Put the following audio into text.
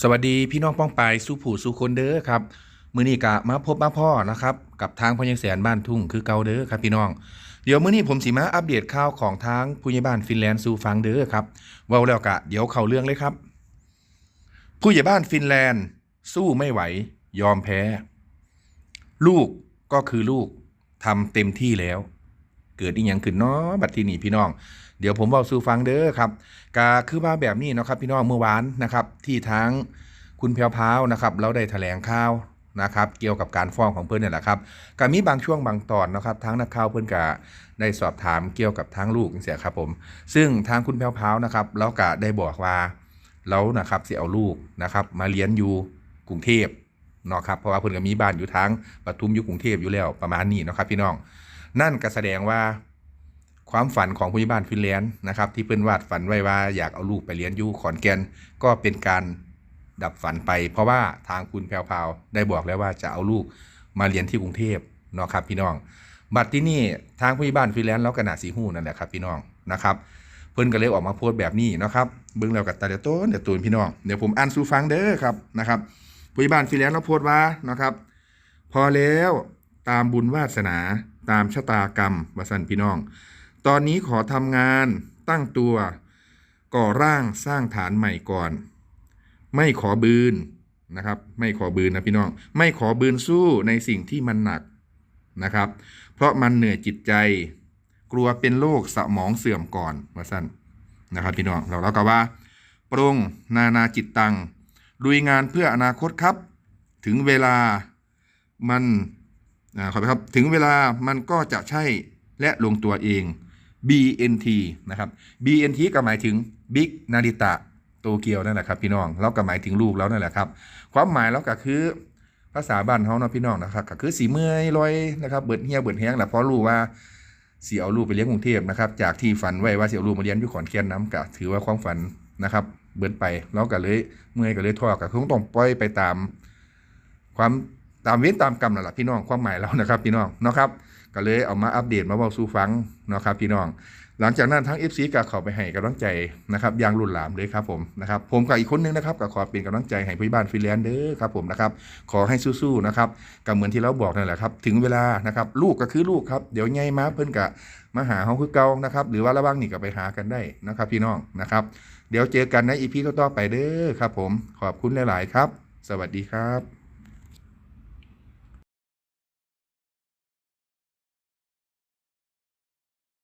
สวัสดีพี่น้องป้องปายสู้ผู้สู้คนเด้อครับมื้อนี้กะมาพบมาพ่อนะครับกับทางพญแสนบ้านทุ่งคือเก่าเด้อครับพี่น้อง เดี๋ยวมื้อนี้ผมสิมาอัปเดตข่าวของทางผู้ใหญ่บ้านฟินแลนด์สู่ฟังเด้อครับเว้าแล้วกะเดี๋ยวเข้าเรื่องเลยครับ ผู้ใหญ่บ้านฟินแลนด์ สู้ไม่ไหวยอมแพ้ ลูกก็คือลูกทำเต็มที่แล้ว เกิดอีหยังขึ้นเนาะบัดทีนี้พี่น้อง เดี๋ยวผมเว้าสู่ฟังเด้อครับก็คือว่าแบบนี้เนาะครับพี่น้องเมื่อวานนะครับที่ทางคุณแพรวพาวนะครับเราได้แถลงข่าวนะครับเกี่ยวกับการฟ้องของเพื่อนเนี่ยแหละครับก็มีบางช่วงบางตอนนะครับทางนักข่าวเพื่อนก็ได้สอบถามเกี่ยวกับทางลูกเสียครับผม ซึ่งทางคุณแพรวพาวนะครับเราก็ได้บอกว่าเรานะครับเสิเอาลูกนะครับมาเลี้ยงอยู่กรุงเทพเนาะครับเพราะว่าเพื่อนก็มีบ้านอยู่ทางปทุมอยู่กรุงเทพอยู่แล้วประมาณนี้เนาะครับพี่น้อง นั่นก็แสดงว่าความฝันของผู้ใหญ่บ้านฟินแลนด์นะครับ ที่เพิ่นวาดฝันไว้ว่าอยากเอาลูกไปเรียนอยู่ขอนแก่นก็เป็นการดับฝันไป เพราะว่าทางคุณแพรวได้บอกแล้วว่าจะเอาลูกมาเรียนที่กรุงเทพเนาะครับพี่น้อง บัดที่นี่ทางผู้ใหญ่บ้านฟินแลนด์แล้วก็นาสีหูนั่นแหละครับพี่น้องนะครับเพิ่นก็เลยออกมาโพสต์แบบนี้นะครับเบิ่งแล้วกับตาเดียวโต้นเดี๋ยวตูนพี่น้องเดี๋ยวผมอ่านสู่ฟังเด้อครับนะครับผู้ใหญ่บ้านฟินแลนด์เราโพสต์ว่านะครับ พอแล้วตามบุญวาสนา ตามชะตากรรมวสันพี่น้อง ตอนนี้ขอทำงานตั้งตัว ก่อร่างสร้างฐานใหม่ก่อน ไม่ขอบืนนะครับ ไม่ขอบืนนะพี่น้อง ไม่ขอบืนสู้ในสิ่งที่มันหนักนะครับ เพราะมันเหนื่อยจิตใจ กลัวเป็นโรคสมองเสื่อมก่อนว่าสั้นนะครับพี่น้องเราแล้วก็ว่า ปรงนานาจิตตังลุยงานเพื่ออนาคตครับ ถึงเวลามัน ขอไปครับ ถึงเวลามันก็จะใช่และลงตัวเอง BNT นะครับ BNT ก็หมายถึง Big Narita โตเกียวนั่นแหละครับพี่น้องแล้วก็หมายถึงลูกแล้วนั่นแหละครับ ความหมายแล้วก็คือภาษาบ้านเขาเนาะพี่น้องนะครับก็คือสีเมื่อยลอยนะครับเบิดเหี่ยเบิดแห้งแหละเพราะรู้ว่าสีเอาลูกไปเลี้ยงกรุงเทพนะครับจากที่ฝันไว้ว่าสีเอาลูกมาเลี้ยงอยู่ขอนแก่นน้ำกะถือว่าความฝันนะครับเบิดไปแล้วก็เลยเมื่อยก็เลยท้อก็คงต้องปล่อยไปตามความ ตามเวรตามกรรมนั่นแหละพี่น้องความหมายเรานะครับพี่น้องเนาะครับก็เลยเอามาอัปเดตมาเว้าสู่ฟังเนาะครับพี่น้อง หลังจากนั้นทั้ง FC ก็ข้าไปให้กำลังใจนะครับอย่างรุ่นหลามเลยครับผมนะครับผมกับอีกคนนึงนะครับก็ขอเป็นกำลังใจให้ผู้บ้านฟรีแลนซ์เด้อครับผมนะครับขอให้สู้ๆนะครับก็เหมือนที่เราบอกนั่นแหละครับถึงเวลานะครับลูกก็คือลูกครับเดี๋ยวไงมาเพิ่นกะมาหาเฮาคือเก่านะครับหรือว่าระว่างนี่ก็ไปหากันได้นะครับพี่น้องนะครับเดี๋ยวเจอกันในอีพีต่อๆไปเด้อครับผมขอบคุณหลาย ๆ ครับ สวัสดีครับ